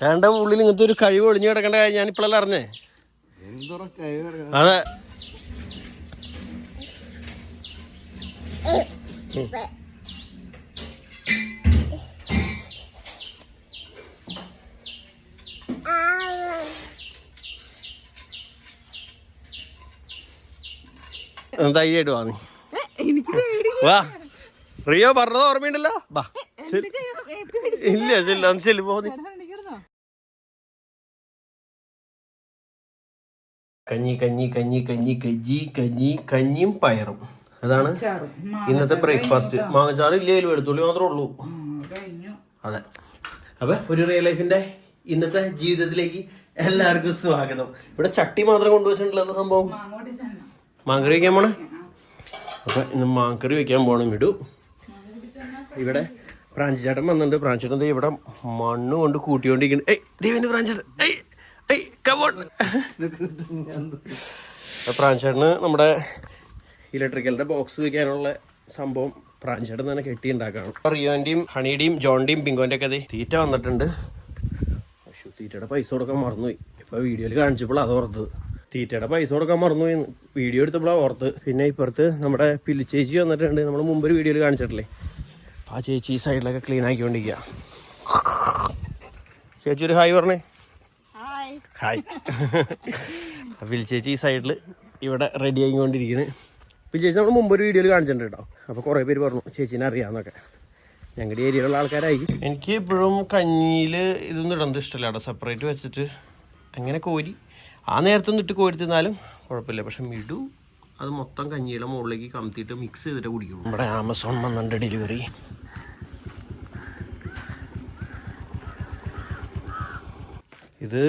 ഷാന്റെ ഉള്ളിൽ ഇങ്ങനത്തെ ഒരു കഴിവ് ഒളിഞ്ഞു കിടക്കേണ്ട കാര്യം ഞാൻ ഇപ്പോഴല്ല അറിഞ്ഞേ അതെ. ധൈര്യമായിട്ട് വാ നീ? വാ. റിയോ പറഞ്ഞത് ഓർമ്മയുണ്ടല്ലോ? വാ ഇല്ല ഇല്ല ഒന്ന് ചെല്ലു പോ കഞ്ഞി കഞ്ഞി കഞ്ഞി കഞ്ഞി കഞ്ഞി കഞ്ഞി കഞ്ഞിയും പയറും. അതാണ് ഇന്നത്തെ ബ്രേക്ക്ഫാസ്റ്റ്. മാങ്ങച്ചാറ് ഇല്ലേലും വെളുത്തുള്ളി മാത്രമേ ഉള്ളൂ. അതെ അപ്പൊ ഒരു റിയൽ ലൈഫിന്റെ ഇന്നത്തെ ജീവിതത്തിലേക്ക് എല്ലാവർക്കും സ്വാഗതം. ഇവിടെ ചട്ടി മാത്രം കൊണ്ടുവച്ചിട്ടുള്ള സംഭവം. മാങ്കറി വയ്ക്കാൻ പോണേ? അപ്പൊ ഇന്ന് മാങ്കറി വയ്ക്കാൻ പോണം വിടൂ. ഇവിടെ പ്രാഞ്ചേട്ടൻ വന്നിട്ടുണ്ട്. പ്രാഞ്ചേട്ടൻ ഇവിടെ മണ്ണ് കൊണ്ട് കൂട്ടിക്കൊണ്ടിരിക്കുന്നു. ഏയ് ദൈവന്റെ പ്രാഞ്ചേട്ടൻ ഏയ്. പ്രാഞ്ചേട്ടന് നമ്മുടെ ഇലക്ട്രിക്കലിന്റെ ബോക്സ് വയ്ക്കാനുള്ള സംഭവം പ്രാഞ്ചേട്ടൻ തന്നെ കെട്ടി ഉണ്ടാക്കണം റിയോന്റെയും ഹണിയുടെയും ജോണിന്റെയും പിങ്കോന്റെ ഒക്കെ ദേ തീറ്റ വന്നിട്ടുണ്ട്. പക്ഷേ തീറ്റയുടെ പൈസ കൊടുക്കാൻ മറന്നുപോയി. ഇപ്പൊ വീഡിയോയിൽ കാണിച്ചപ്പോൾ അത് ഓർത്തത്. തീറ്റയുടെ പൈസ കൊടുക്കാൻ മറന്നുപോയി. വീഡിയോ എടുത്തപ്പോൾ ഓർത്ത് പിന്നെ ഇപ്പുറത്ത് നമ്മുടെ പില്ലിച്ചേച്ചി വന്നിട്ടുണ്ട്. നമ്മൾ മുമ്പ് ഒരു വീഡിയോയിൽ കാണിച്ചിട്ടില്ലേ? ആ ചേച്ചി സൈഡിലൊക്കെ ക്ലീൻ ആക്കിക്കൊണ്ടിരിക്കുക ചേച്ചി ഒരു ഹായ് പറഞ്ഞേ. ഹായ് പിൽ ചേച്ചി ഈ സൈഡിൽ ഇവിടെ റെഡി ആയിക്കൊണ്ടിരിക്കുന്നത് പിൽ ചേച്ചി നമ്മൾ മുമ്പ് ഒരു വീഡിയോയിൽ കാണിച്ചിട്ടുണ്ട് കേട്ടോ. അപ്പോൾ കുറേ പേര് പറഞ്ഞു ചേച്ചീനെ അറിയാമെന്നൊക്കെ. ഞങ്ങളുടെ ഏരിയയിലുള്ള ആൾക്കാരായി. എനിക്ക് ഇപ്പോഴും കഞ്ഞിയിൽ ഇതൊന്നും ഇടുന്നത് ഇഷ്ടമല്ല കേട്ടോ. സെപ്പറേറ്റ് വെച്ചിട്ട് അങ്ങനെ കോരി ആ നേരത്തെ ഒന്നിട്ട് കോരി തിന്നാലും കുഴപ്പമില്ല. പക്ഷെ മിഡു അത് മൊത്തം കഞ്ഞിയിലെ മുകളിലേക്ക് കമത്തിയിട്ട് മിക്സ് ചെയ്തിട്ട് കുടിക്കും നമ്മുടെ ആമസോൺ വന്നിട്ടുണ്ട് ഡെലിവറി ഇത്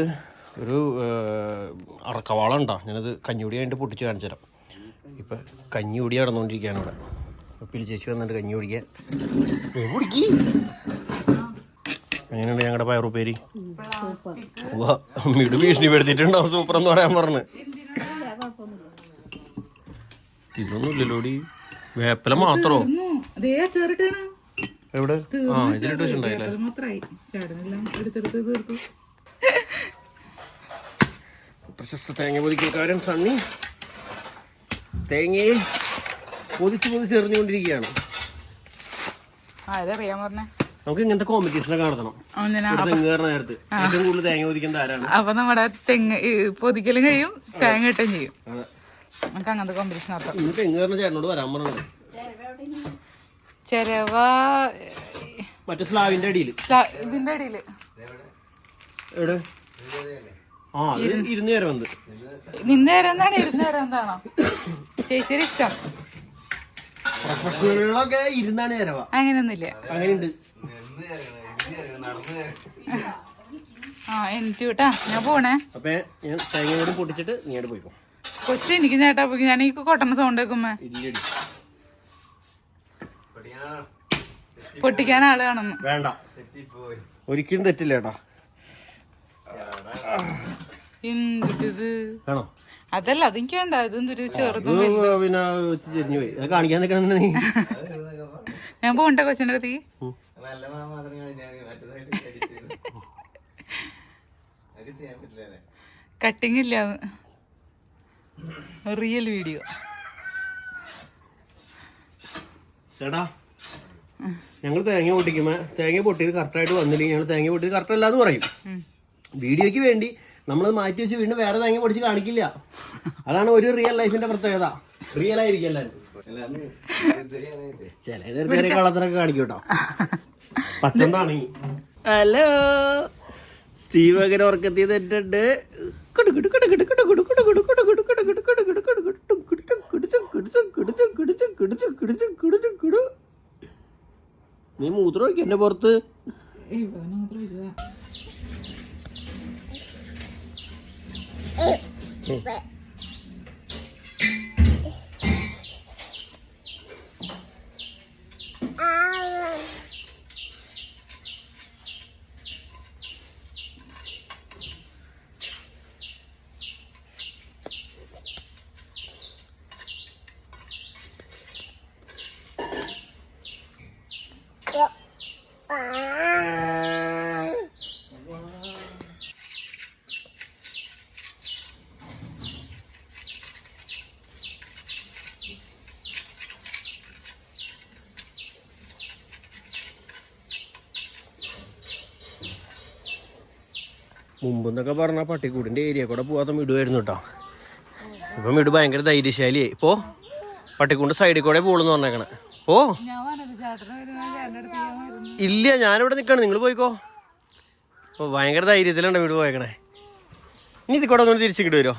ഒരു അറക്കവാളം ഉണ്ടോ ഞാനത് കഞ്ഞുപൊടി ആയിട്ട് പൊട്ടിച്ച് കാണിച്ചു തരാം ഇപ്പം കഞ്ഞിയൊടി നടന്നുകൊണ്ടിരിക്കുകയാണ് ഇവിടെ. ഉപ്പിൽ ചേച്ചി വന്നിട്ട് കഞ്ഞി കുടിക്കാൻ കുടിക്കി. എങ്ങനെയുണ്ട് ഞങ്ങളുടെ പയറുപ്പേരി? മിടു ഭീഷണിപ്പെടുത്തിയിട്ടുണ്ടാവും സൂപ്പർ എന്ന് പറയാൻ പറഞ്ഞു. ഇതൊന്നും ഇല്ലല്ലോടി വേപ്പില മാത്രോ? എവിടെ? ആ ഇതിലിട്ട് വെച്ചിട്ടുണ്ടായില്ലേ? പ്രശസ്ത തേങ്ങ പൊതിക്കൽക്കാരൻ സണ്ണി. തേങ്ങയെ പൊതിച്ച് പൊതിച്ച് എറിഞ്ഞുകൊണ്ടിരിക്കുകയാണ്. അതറിയാൻ പറഞ്ഞേ. നമുക്ക് ഇങ്ങനത്തെ കോമ്പറ്റീഷനൊക്കെ നടത്തണം തെങ്ങ് കയറുന്ന നേരത്ത് ഏറ്റവും കൂടുതൽ തേങ്ങ പൊതിക്കുന്നത് ആരാണ്? അപ്പൊ നമ്മുടെ തെങ്ങ് പൊതിക്കലും കഴിയും തേങ്ങ കിട്ടുകയും ചെയ്യും. നമുക്ക് അങ്ങനത്തെ കോമ്പറ്റീഷൻ നടത്താം. ഇന്ന് തെങ്ങ് കയറുന്ന ചേട്ടനോട് വരാൻ പറഞ്ഞത്. ചെരവ മറ്റേ സ്ലാവിന്റെ അടിയിൽ ഇതിന്റെ അടിയിൽ. എവിടെ? ആ അത് ഇരുന്ന് നേരം വന്ന്. നിന്നേരം എന്താണ് ഇരുന്നേരം എന്താണോ? ചേച്ചിയുടെ ഇഷ്ടം. പ്രൊഫഷണലുകളൊക്കെ ഇരുന്നാണ് നേരവാ അങ്ങനെയൊന്നുമില്ല. അങ്ങനെയുണ്ട്. ആ എനിക്ക് കേട്ടാ ഞാൻ പോണേ. അപ്പൊ ഞാൻ തേങ്ങയോട് പൊട്ടിച്ചിട്ട് നീ അവിടെ പോയിക്കോ കൊച്ചു എനിക്ക് ചേട്ടാ പോയി. ഞാൻ ഈ കൊട്ടണ സൗണ്ട് വെക്കുമ്പോ പൊട്ടിക്കാൻ ആൾ കാണുന്നു. വേണ്ട. ഒരിക്കലും തെറ്റില്ല ഏട്ടാ എന്തിട്ടിത്? ആണോ? അതല്ല അതെനിക്ക് വേണ്ട. ഇതെന്തൊരു ചെറുതും പിന്നെ ചെരിഞ്ഞു പോയി. അത് കാണിക്കാൻ നിൽക്കണം ഞാൻ പോകണ്ട കൊച്ചിന്റെ അടുത്ത്. കട്ടിങ് ഇല്ല. റിയൽ വീഡിയോ ചേട്ടാ ഞങ്ങൾ തേങ്ങ പൊട്ടിക്കുമ്പോ തേങ്ങ പൊട്ടിയത് കറക്റ്റായിട്ട് വന്നില്ലെങ്കിൽ ഞങ്ങൾ തേങ്ങ പൊട്ടിയത് കറക്റ്റ് അല്ലാന്ന് പറയും. വീഡിയോയ്ക്ക് വേണ്ടി നമ്മളത് മാറ്റി വെച്ച് വീണ്ടും വേറെ തേങ്ങ പൊടിച്ച് കാണിക്കില്ല അതാണ് ഒരു റിയൽ ലൈഫിന്റെ പ്രത്യേകത റിയൽ ആയിരിക്കും എല്ലാവരും ചില നേരത്തെ കള്ളത്തിനൊക്കെ കാണിക്കും കേട്ടോ പറ്റുന്നതാണെങ്കിൽ ഹലോ സ്റ്റീവ് അങ്ങനെ ഉറക്കത്തി തെറ്റുണ്ട് നീ മൂത്രം എന്റെ പുറത്ത് Eh, hmm. Hey. മുമ്പെന്നൊക്കെ പറഞ്ഞാൽ പട്ടിക്കൂടിന്റെ ഏരിയ കൂടെ പോകാത്ത മിടുവായിരുന്നു കേട്ടോ ഇപ്പം മിടു ഭയങ്കര ധൈര്യശാലിയായി പോ പട്ടിക്കൂണ്ട് സൈഡിൽ കൂടെ പോളെന്ന് പറഞ്ഞേക്കണേ. ഓ ഇല്ല ഞാനിവിടെ നിൽക്കണം നിങ്ങൾ പോയിക്കോ. ഓ ഭയങ്കര ധൈര്യത്തിലുണ്ട് വീട് പോയേക്കണേ. ഇനി ഇത് കൂടെ ഒന്ന് തിരിച്ചു വരുമോ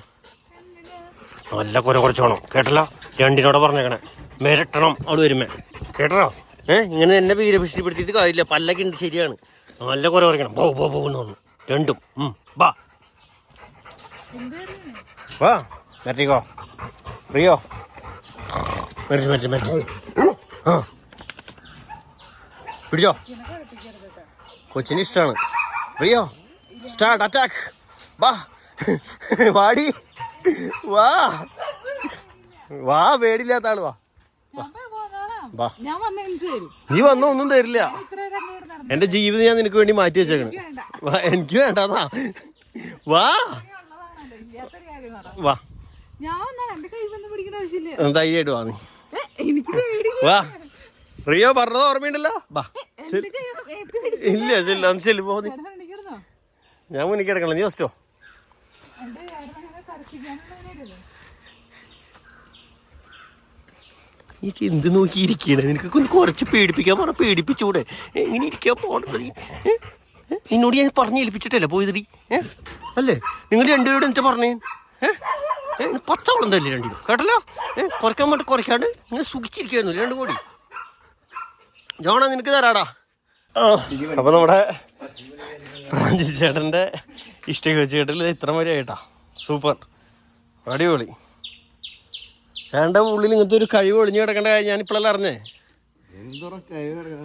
നല്ല കുര കുറച്ച് വേണം കേട്ടല്ലോ? രണ്ടിനോടെ പറഞ്ഞേക്കണേ. മിരട്ടണം അവിടെ വരുമേ കേട്ടോ ഏഹ് ഇങ്ങനെ എന്നെ വീരഭിഷ്ടിപ്പെടുത്തിയിട്ട് കാര്യമില്ല. പല്ലൊക്കെ ഉണ്ട് ശരിയാണ്. നല്ല കുര കുറയ്ക്കണം. പോ പോ പോകുന്നു രണ്ടും. വാ. വാ മരട്ടിക്കോ പ്രിയോ മരട്ടി മരട്ടി മരട്ടി ആ. പിടിച്ചോ? കൊച്ചിന് ഇഷ്ടമാണ് പ്രിയോ സ്റ്റാർട്ട് അറ്റാക്ക് വാ. വാടി. വാ. വാ പേടില്ലാത്ത ആൾ വാ. നീ വന്നോ ഒന്നും തരില്ല. എന്റെ ജീവിതം ഞാൻ നിനക്ക് വേണ്ടി മാറ്റി വെച്ചേക്കണ്. എനിക്ക് വേണ്ടതാ. വാ. വാ. ധൈര്യമായിട്ട് വാ നീ? വാ. റിയോ പറഞ്ഞത് ഓർമ്മയുണ്ടല്ലോ? പിടിച്ച് ഇല്ല ചെല്ല ചെല്ലു പോ നീ. ഞാൻ മുന്നിൽ കിടക്കണം നീ ഫസ്റ്റോ എനിക്ക് എന്ത് നോക്കിയിരിക്കണേ? നിനക്ക് കുറച്ച് പേടിപ്പിക്കാൻ പറഞ്ഞ പേടിപ്പിച്ചൂടെ. എങ്ങനെ ഇരിക്കാൻ പോണത്? നിന്നോട് ഞാൻ പറഞ്ഞ് ഏൽപ്പിച്ചിട്ടല്ലേ പോയതടി? ഏ? അല്ലേ? നിങ്ങൾ രണ്ടുപേരോട് എന്താ പറഞ്ഞേ? പച്ചവളം തല്ലേ രണ്ടിനും കേട്ടല്ലോ? കുറയ്ക്കാൻ വേണ്ടി കുറയ്ക്കാണ്ട് ഇങ്ങനെ സുഖിച്ചിരിക്കുന്നു രണ്ടു കോടി. ജോണ നിനക്ക് തരാടാ. അപ്പൊ നമ്മുടെ പ്രാഞ്ചി ചേട്ടന്റെ വെച്ച് കേട്ടില്ല ഇത്ര വരെ ആയിട്ടാ. സൂപ്പർ. അടിപൊളി. ചേട്ടന്റെ ഉള്ളിൽ ഇങ്ങനത്തെ ഒരു കഴിവ് ഒളിഞ്ഞു കിടക്കേണ്ട കാര്യം ഞാനിപ്പോഴല്ല അറിഞ്ഞേ?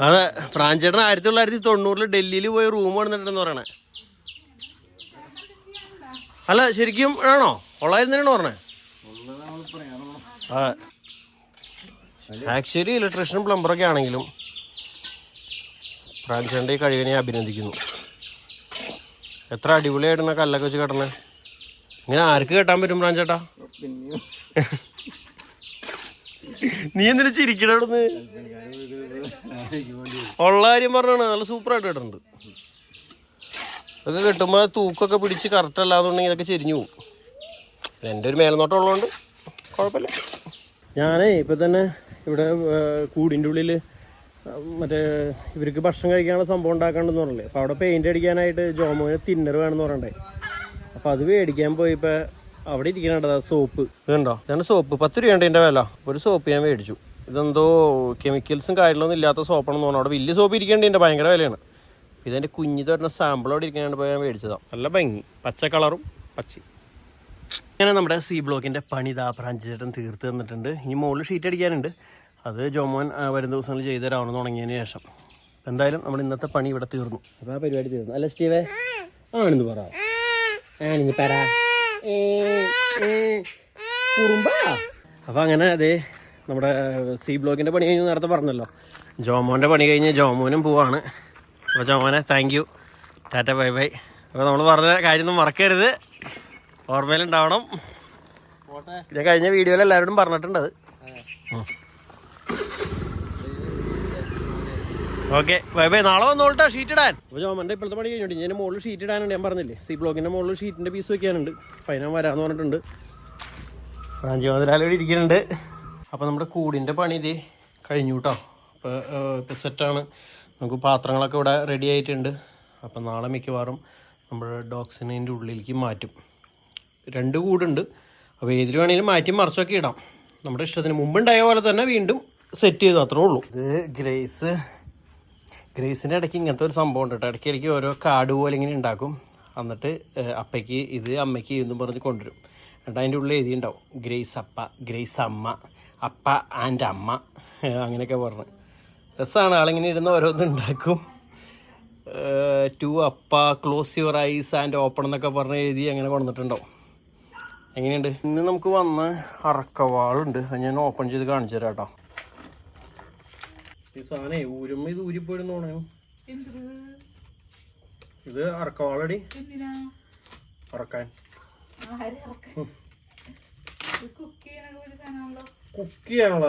അതെ പ്രാഞ്ചേട്ടൻ ആയിരത്തി തൊള്ളായിരത്തി തൊണ്ണൂറിൽ ഡൽഹിയിൽ പോയി റൂം വന്നിട്ടുണ്ടെന്ന് പറയണേ. അല്ല ശരിക്കും ആണോ? ഉള്ളായിരുന്നാണ് പറഞ്ഞേ. അതെ ആക്ച്വലി ഇലക്ട്രീഷ്യനും പ്ലംബറൊക്കെ ആണെങ്കിലും പ്രാഞ്ചേട്ടന്റെ ഈ കഴിവിനെ അഭിനന്ദിക്കുന്നു. എത്ര അടിപൊളിയായിട്ടാണ് കല്ലൊക്കെ വെച്ച് കെട്ടണേ. ഇങ്ങനെ ആർക്ക് കെട്ടാൻ പറ്റും ഫ്രാൻസേട്ടാ നീ എന്തിനു ചിരിക്കണ അവിടുന്ന് ഉള്ള കാര്യം പറഞ്ഞാണ്. നല്ല സൂപ്പറായിട്ട് കേട്ടിട്ടുണ്ട് ഇതൊക്കെ കിട്ടുമ്പോൾ തൂക്കൊക്കെ പിടിച്ച് കറക്റ്റ് അല്ലാന്നുണ്ടെങ്കിൽ ഇതൊക്കെ ചെരിഞ്ഞു പോകും. എന്റെ ഒരു മേൽനോട്ടം ഉള്ളതുകൊണ്ട് കുഴപ്പമില്ല. ഞാനേ ഇപ്പം തന്നെ ഇവിടെ കൂടിന്റെ ഉള്ളിൽ മറ്റേ ഇവർക്ക് ഭക്ഷണം കഴിക്കാനുള്ള സംഭവം ഉണ്ടാക്കാണ്ടെന്ന് പറഞ്ഞില്ലേ? അപ്പോൾ അവിടെ പെയിന്റ് അടിക്കാനായിട്ട് ജോമോന് തിന്നർ വേണമെന്ന് പറയണ്ടേ അപ്പോൾ അത് മേടിക്കാൻ പോയപ്പോൾ അവിടെ ഇരിക്കണത് സോപ്പ്. ഇതുണ്ടോ? ഇതാണ് സോപ്പ്. പത്ത് രൂപയുണ്ട് എന്റെ വില. ഒരു സോപ്പ് ഞാൻ മേടിച്ചു. ഇതെന്തോ കെമിക്കൽസും കാര്യങ്ങളൊന്നും ഇല്ലാത്ത സോപ്പാണെന്ന് തോന്നുന്നു. അവിടെ വലിയ സോപ്പ് ഇരിക്കേണ്ടി എന്റെ ഭയങ്കര വിലയാണ്. ഇതെന്റെ കുഞ്ഞു തരുന്ന സാമ്പിൾ അവിടെ ഇരിക്കാണ്ട് പോയി ഞാൻ മേടിച്ചതാ. നല്ല ഭംഗി. പച്ച കളറും പച്ചി അങ്ങനെ നമ്മുടെ സി ബ്ലോക്കിന്റെ പണി ഇതാ പ്രാഞ്ചേട്ടൻ തീർത്ത് തന്നിട്ടുണ്ട്. ഇനി മുകളിൽ ഷീറ്റ് അടിക്കാനുണ്ട്. അത് ജോമോൻ വരുന്ന വരും ദിവസങ്ങളിൽ ചെയ്തു തരാമെന്ന് തുടങ്ങിയതിന് ശേഷം. എന്തായാലും നമ്മൾ ഇന്നത്തെ പണി ഇവിടെ തീർന്നു. അപ്പോൾ ആ പരിപാടി തീർന്നു. അല്ല സ്റ്റീവേ? ആണെന്ന് പറ. ആണെന്ന് പറ. കുറുമ്പാ? അപ്പം അങ്ങനെ അതെ നമ്മുടെ സി ബ്ലോക്കിന്റെ പണി കഴിഞ്ഞു നേരത്തെ പറഞ്ഞല്ലോ. ജോമോന്റെ പണി കഴിഞ്ഞ് ജോമോനും പോവാണ്. അപ്പോൾ ജോമോനെ thank you tata bye bye അപ്പോൾ നമ്മൾ പറഞ്ഞ കാര്യമൊന്നും മറക്കരുത്. ഓർമ്മയിലുണ്ടാവണം. ഞാൻ കഴിഞ്ഞ വീഡിയോയിൽ എല്ലാവരോടും പറഞ്ഞിട്ടുണ്ട് അത്. ഓക്കെ ബൈ ബൈ നാളെ വന്നോളട്ടാ ഷീറ്റ് ഇടാൻ. അപ്പോൾ ജോമന്റെ ഇപ്പോഴത്തെ പണി കഴിഞ്ഞിട്ട് ഞാൻ മുകളിൽ ഷീറ്റ് ഇടാനുണ്ട് ഞാൻ പറഞ്ഞില്ലേ? സി ബ്ലോക്കിന്റെ മുകളിൽ ഷീറ്റിന്റെ പീസ് വെക്കാനുണ്ട്. അപ്പം അതിനാ വരാമെന്ന് പറഞ്ഞിട്ടുണ്ട്. റാഞ്ചി മുതലാളി ഇരിക്കുന്നുണ്ട്. അപ്പോൾ നമ്മുടെ കൂടിന്റെ പണി ഇത് കഴിഞ്ഞു കേട്ടോ അപ്പോൾ ഇപ്പോൾ സെറ്റാണ് നമുക്ക് പാത്രങ്ങളൊക്കെ ഇവിടെ റെഡി ആയിട്ടുണ്ട്. അപ്പോൾ നാളെ മിക്കവാറും നമ്മുടെ ഡോക്സിനെ അതിന്റെ ഉള്ളിലേക്ക് മാറ്റും. രണ്ട് കൂടുണ്ട്. അപ്പോൾ ഏതിൽ വേണമെങ്കിലും മാറ്റി മറിച്ചൊക്കെ ഇടാം. നമ്മുടെ ഇഷ്ടത്തിന് മുമ്പുണ്ടായ പോലെ തന്നെ വീണ്ടും സെറ്റ് ചെയ്തു അത്രേ ഉള്ളൂ. ഇത് ഗ്രേസ് ഗ്രേസിന്റെ ഇടയ്ക്ക് ഇങ്ങനത്തെ ഒരു സംഭവം ഉണ്ട് കേട്ടോ ഇടയ്ക്ക് ഇടയ്ക്ക് ഓരോ കാർഡ് പോലെ ഇങ്ങനെ ഉണ്ടാക്കും. എന്നിട്ട് അപ്പയ്ക്ക് ഇത് അമ്മയ്ക്ക് ഇതെന്നും പറഞ്ഞ് കൊണ്ടുവരും. എന്നിട്ട് അതിന്റെ ഉള്ളിൽ എഴുതിയിട്ടുണ്ടാവും ഗ്രേസ് അപ്പ ഗ്രേസ് അമ്മ അപ്പ ആൻഡ് അമ്മ. അങ്ങനെയൊക്കെ പറഞ്ഞ്. രസമാണ് ആളിങ്ങനെ ഇരുന്ന് ഓരോന്നും ഉണ്ടാക്കും. ടു അപ്പ close your eyes and open എന്നൊക്കെ പറഞ്ഞ് എഴുതി അങ്ങനെ കൊണ്ടുവന്നിട്ടുണ്ടാവും. എങ്ങനെയുണ്ട്? ഇന്ന് നമുക്ക് വന്ന അറക്കവാളുണ്ട്. അത് ഞാൻ ഓപ്പൺ ചെയ്ത് കാണിച്ചു തരാം കേട്ടോ ഈ സാധനേ ഊരുമ്പോ ഇത് ഊരിപ്പോയിടുന്ന തോന്നണോ ഇത് അറക്കവാളടി. അറക്കാൻ. കുക്ക് ചെയ്യാനൊക്കെ ഒരു സാധനമാണല്ലോ. ചെയ്യാനുള്ള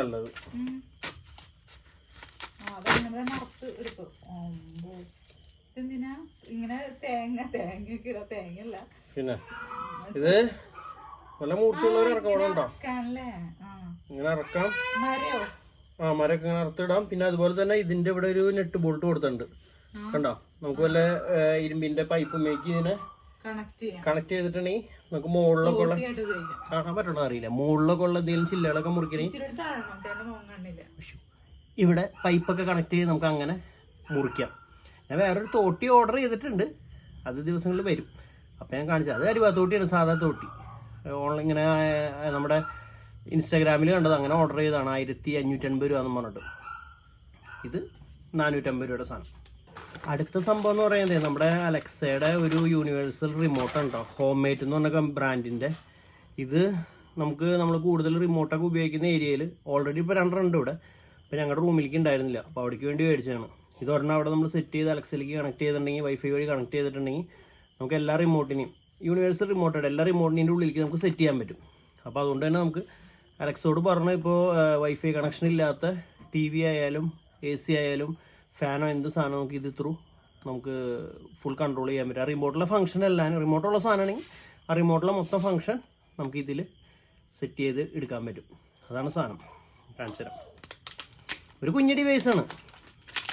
ആ അതങ്ങനെ തന്നെ അറുത്ത് എടുത്തു. അമ്പോ. ഇങ്ങനെ തേങ്ങ തേങ്ങ ഒക്കെ ഇടാ പിന്നെ? ഇത് നല്ല കാണല്ലേ ആ. ഇങ്ങനെ ഇറക്കാം ആ മരമൊക്കെ ഇങ്ങനെ അറുത്തിടാം. പിന്നെ അതുപോലെ തന്നെ ഇതിന്റെ ഇവിടെ ഒരു നെറ്റ് ബോൾട്ട് കൊടുത്തിട്ടുണ്ട്. കണ്ടോ? നമുക്ക് വല്ല ഇരുമ്പിന്റെ പൈപ്പ് മേക്ക് ഇതിനെ കണക്ട് ചെയ്തിട്ടുണ്ടെങ്കിൽ നമുക്ക് മുകളിലൊക്കെ ഉള്ള കാണാൻ പറ്റണോ അറിയില്ല. മുകളിലൊക്കെ ഉള്ള എന്തെങ്കിലും ചില്ലകളൊക്കെ മുറിക്കണേ ഇച്ചിരി അടുത്ത് താഴണം ചേട്ടന്റെ മുഖം കണ്ടില്ല. ഇവിടെ പൈപ്പൊക്കെ കണക്ട് ചെയ്ത് നമുക്ക് അങ്ങനെ മുറിക്കാം. ഞാൻ വേറൊരു തോട്ടി ഓർഡർ ചെയ്തിട്ടുണ്ട്. അത് ദിവസങ്ങളിൽ വരും. അപ്പം ഞാൻ കാണിച്ചത് അത് അരിവാ തോട്ടിയാണ് സാധാ തോട്ടി. ഓൺലൈൻ ഇങ്ങനെ നമ്മുടെ ഇൻസ്റ്റാഗ്രാമിൽ കണ്ടത് അങ്ങനെ ഓർഡർ ചെയ്തതാണ്. ആയിരത്തി അഞ്ഞൂറ്റൻപത് രൂപ എന്ന് പറഞ്ഞിട്ട്. ഇത് നാനൂറ്റമ്പത് രൂപയുടെ സാധനം. അടുത്ത സംഭവം എന്ന് പറയുന്നത് നമ്മുടെ അലക്സയുടെ ഒരു യൂണിവേഴ്സൽ റിമോട്ട് ഉണ്ടോ? ഹോം മേറ്റ് എന്ന് പറഞ്ഞ ബ്രാൻഡിന്റെ ഇത് നമുക്ക് നമ്മൾ കൂടുതൽ റിമോട്ടൊക്കെ ഉപയോഗിക്കുന്ന ഏരിയയിൽ ഓൾറെഡി ഇപ്പോൾ രണ്ടെണ്ണം ഇവിടെ. അപ്പോൾ ഞങ്ങളുടെ റൂമിലേക്ക് ഉണ്ടായിരുന്നില്ല അപ്പോൾ അവിടേക്ക് വേണ്ടി മേടിച്ചതാണ്. ഇത് ഒരെണ്ണം അവിടെ നമ്മൾ സെറ്റ് ചെയ്ത് അലക്സയിലേക്ക് കണക്ട് ചെയ്തിട്ടുണ്ടെങ്കിൽ വൈഫൈ വഴി കണക്ട് ചെയ്തിട്ടുണ്ടെങ്കിൽ നമുക്ക് എല്ലാ റിമോട്ടിനെയും യൂണിവേഴ്സൽ റിമോട്ടായിട്ട് എല്ലാ റിമോട്ടിന്റെ ഉള്ളിലേക്ക് നമുക്ക് സെറ്റ് ചെയ്യാൻ പറ്റും. അപ്പോൾ അതുകൊണ്ട് തന്നെ നമുക്ക് അലക്സോട് പറഞ്ഞ ഇപ്പോൾ വൈഫൈ കണക്ഷൻ ഇല്ലാത്ത ടി വി ആയാലും എ സി ആയാലും ഫാനോ എന്ത് സാധനം നമുക്ക് ഇത് ത്രൂ നമുക്ക് ഫുൾ കൺട്രോൾ ചെയ്യാൻ പറ്റും. ആ റിമോട്ടിലെ ഫംഗ്ഷൻ എല്ലാം റിമോട്ടുള്ള സാധനമാണെങ്കിൽ ആ റിമോട്ടിലെ മൊത്തം ഫംഗ്ഷൻ നമുക്ക് ഇതിൽ സെറ്റ് ചെയ്ത് എടുക്കാൻ പറ്റും. അതാണ് സാധനം. കാണിച്ചു തരാം ഒരു കുഞ്ഞു ഡിവൈസാണ്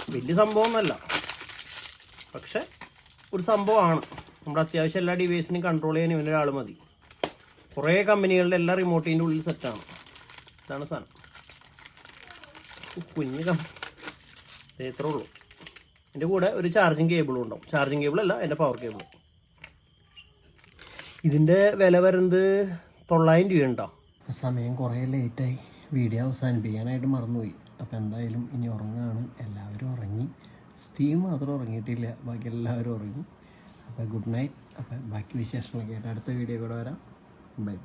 വലിയ സംഭവമൊന്നുമല്ല. പക്ഷെ ഒരു സംഭവമാണ്. നമ്മുടെ അത്യാവശ്യം എല്ലാ ഡിവൈസിനും കൺട്രോൾ ചെയ്യാൻ ഇവന്റെ ഒരാൾ മതി. കുറേ കമ്പനികളുടെ എല്ലാ റിമോട്ടിന്റെ ഉള്ളിൽ സെറ്റാണ് ഇതാണ് സാധനം. കുഞ്ഞ് കം ഇത്രേ ഉള്ളൂ. എന്റെ കൂടെ ഒരു ചാർജിങ് കേബിളും ഉണ്ടാവും. ചാർജിങ് കേബിൾ അല്ല എന്റെ പവർ കേബിൾ ഇതിന്റെ വില വരുന്നത് തൊള്ളായിരം രൂപ ഉണ്ടോ? സമയം കുറേ ലേറ്റായി വീഡിയോ അവസാനിപ്പിക്കാനായിട്ട് മറന്നുപോയി. അപ്പോൾ എന്തായാലും ഇനി ഉറങ്ങുകയാണ് എല്ലാവരും ഉറങ്ങി. സ്റ്റീം മാത്രം ഉറങ്ങിയിട്ടില്ല. ബാക്കി എല്ലാവരും ഉറങ്ങി. അപ്പോൾ ഗുഡ് നൈറ്റ് അപ്പോൾ ബാക്കി വിശേഷങ്ങളൊക്കെ ആയിട്ട് അടുത്ത വീഡിയോ കൂടെ വരാം. ബൈ